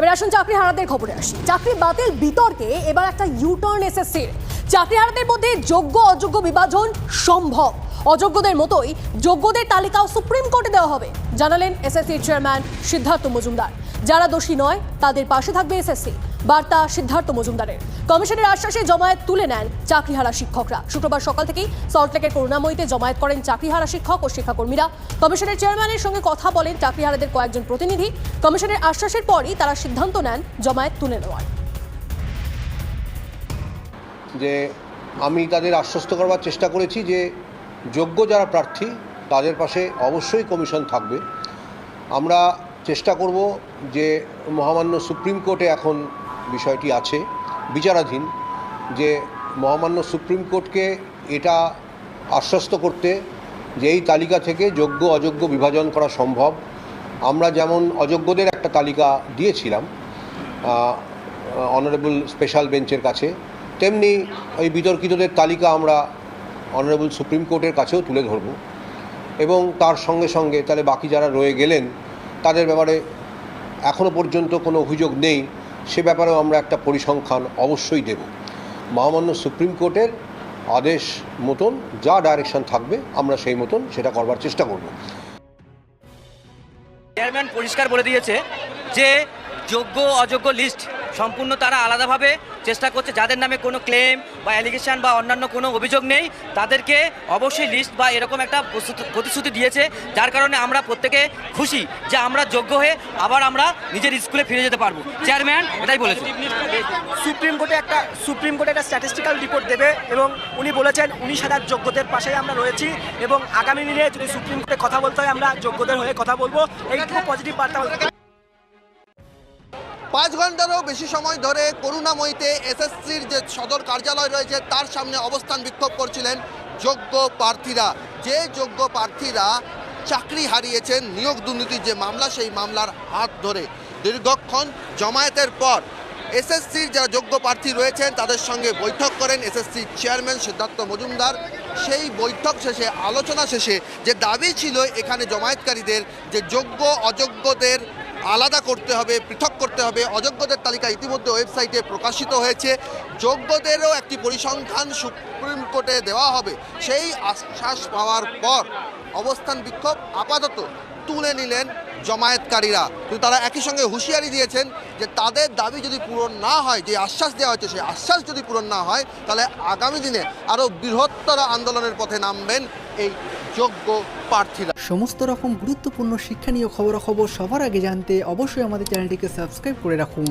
এবার আসুন চাকরি হারাদের খবরে আসি। চাকরি বাতিল, বিতর্কে এবার একটা ইউটার্ন এসএসসির চাকরি হারাদের মধ্যে যোগ্য অযোগ্য বিভাজন সম্ভব। অযোগ্যদের মতোই যোগ্যদের তালিকাও সুপ্রিম কোর্টে দেওয়া হবে, জানালেন এসএসসির চেয়ারম্যান সিদ্ধার্থ মজুমদার। যারা দোষী নয়, তাদের পাশে থাকবে এসএসসি বার্তা সিদ্ধার্থ মজুমদারের। কমিশনের আশ্বাসে জমায়েত তুলে নেন চাকরিহারা শিক্ষকরা। শুক্রবার সকাল থেকেই সল্টলেকের করুণাময়ীতে জমায়েত করেন চাকরিহারা শিক্ষক ও শিক্ষাকর্মীরা। কমিশনের চেয়ারম্যানের সঙ্গে কথা বলেন চাকরিহারাদের কয়েকজন প্রতিনিধি। কমিশনের আশ্বাসের পরই তারা সিদ্ধান্ত নেন জমায়েত তুলে নেওয়ার। যে আমি তাদের আশ্বস্ত করবার চেষ্টা করেছি যে যোগ্য যারা প্রার্থী, তাদের পাশে অবশ্যই কমিশন থাকবে। আমরা চেষ্টা করব যে মহামান্য সুপ্রিম কোর্টে এখন বিষয়টি আছে, বিচারাধীন, যে মহামান্য সুপ্রিম কোর্টকে এটা আশ্বস্ত করতে যে এই তালিকা থেকে যোগ্য, অযোগ্য বিভাজন করা সম্ভব। আমরা যেমন অযোগ্যদের একটা তালিকা দিয়েছিলাম অনারেবল স্পেশাল বেঞ্চের কাছে, তেমনি ওই বিতর্কিতদের তালিকা আমরা অনারেবল সুপ্রিম কোর্টের কাছেও তুলে ধরব। এবং তার সঙ্গে সঙ্গে তাহলে বাকি যারা রয়ে গেলেন, তাদের ব্যাপারে এখনও পর্যন্ত কোনো অভিযোগ নেই। সে ব্যাপারেও আমরা একটা পরিসংখ্যান অবশ্যই দেব। মহামান্য সুপ্রিম কোর্টের আদেশ মতন যা ডাইরেকশন থাকবে, আমরা সেই মতন সেটা করবার চেষ্টা করব। চেয়ারম্যান পরিষ্কার বলে দিয়েছে যে যোগ্য অযোগ্য লিস্ট সম্পূর্ণ তারা আলাদাভাবে চেষ্টা করছে। যাদের নামে কোনো ক্লেম বা অ্যালিগেশন বা অন্যান্য কোনো অভিযোগ নেই, তাদেরকে অবশ্যই লিস্ট বা এরকম একটা প্রতিশ্রুতি দিয়েছে, যার কারণে আমরা প্রত্যেকে খুশি যে আমরা যোগ্য হয়ে আবার আমরা নিজের স্কুলে ফিরে যেতে পারব। চেয়ারম্যান এটাই বলেছে। সুপ্রিম কোর্টে একটা সুপ্রিম কোর্টে একটা স্ট্যাটিস্টিক্যাল রিপোর্ট দেবে এবং উনি বলেছেন উনিশ হাজার যোগ্যদের পাশে আমরা রয়েছি এবং আগামী দিনে যদি সুপ্রিম কোর্টে কথা বলতে হয়, আমরা যোগ্যদের হয়ে কথা বলব। এইটুকু পজিটিভ বার্তা। পাঁচ ঘন্টারও বেশি সময় ধরে করুণাময়ীতে এসএসসির যে সদর কার্যালয় রয়েছে, তার সামনে অবস্থান বিক্ষোভ করছিলেন যোগ্য প্রার্থীরা। যে যোগ্য প্রার্থীরা চাকরি হারিয়েছেন, নিয়োগ দুর্নীতির যে মামলা, সেই মামলার হাত ধরে। দীর্ঘক্ষণ জমায়েতের পর এসএসসির যারা যোগ্য প্রার্থী রয়েছেন, তাদের সঙ্গে বৈঠক করেন এসএসসির চেয়ারম্যান সিদ্ধার্থ মজুমদার। সেই বৈঠক শেষে, আলোচনা শেষে যে দাবি ছিল এখানে জমায়েতকারীদের যে যোগ্য অযোগ্যদের আলাদা করতে হবে, পৃথক করতে হবে। অযোগ্যদের তালিকা ইতিমধ্যে ওয়েবসাইটে প্রকাশিত হয়েছে। যোগ্যদেরও একটি পরিসংখ্যান সুপ্রিম কোর্টে দেওয়া হবে। সেই আশ্বাস পাওয়ার পর অবস্থান বিক্ষোভ আপাতত তুলে নিলেন জমায়েতকারীরা। কিন্তু তারা একই সঙ্গে হুঁশিয়ারি দিয়েছেন যে তাদের দাবি যদি পূরণ না হয়, যে আশ্বাস দেওয়া হয়েছে, সেই আশ্বাস যদি পূরণ না হয়, তাহলে আগামী দিনে আরও বৃহত্তর আন্দোলনের পথে নামবেন এই যোগ্য প্রার্থীরা। সমস্ত রকম গুরুত্বপূর্ণ শিক্ষণীয় খবরাখবর সবার আগে জানতে অবশ্যই আমাদের চ্যানেলটিকে সাবস্ক্রাইব করে রাখুন।